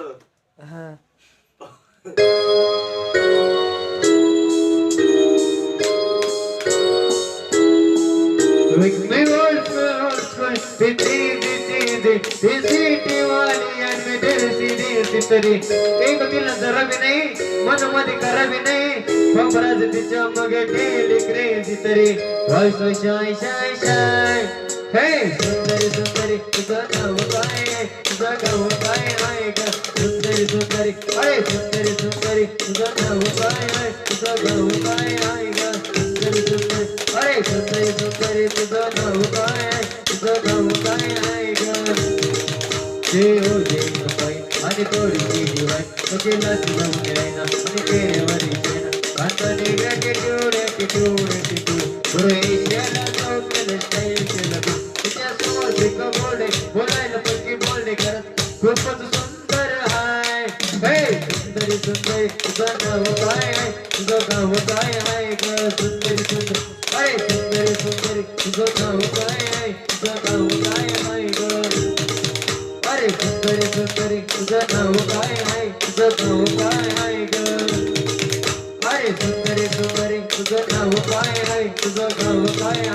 हा me dizzy, dizzy तरी एक तिला जरा भी नाही मन मध्ये करा भी नाही खबराच तिच्या मग डेली क्रेझी तरी सो शाय शाय शाय हे सुंदरी सुंदरी तुझं नाव काय? तुझं गाव काय आहे सुंदरी सुंदरी सुंदरी तुझं नाव काय आहे तुझं गाव काय आहे ग सुंदरी सुंदरी अरे सुंदरी सुंदरी तुझं नाव काय आहे तुझं गाव काय आहे ग ते हो जे नपाई आणि थोडीशी दिवाय तुझीला तुझं मुलायना आणि तेरेवरी सेना कांताने ग्रॅटिट्यूड ॲटिट्यूड ॲटिट्यूड गुरु एशियाला चौकलं स्टाईल केलं तू समोर पिक बोलायला पक्की बोलणे करत खूपच सुंदरी सुंदरी तुझं नाव काय आहे तुझं गाव काय आहे ग सुंदरी सुंदरी सुंदरी सुंदरी तुझं नाव काय आहे तुझं गाव काय आहे ग अरे सुंदरी सुंदरी तुझं नाव काय आहे तुझं नाव काय आहे ग अरे सुंदरी सुंदरी नाव काय आहे तुझं नाव काय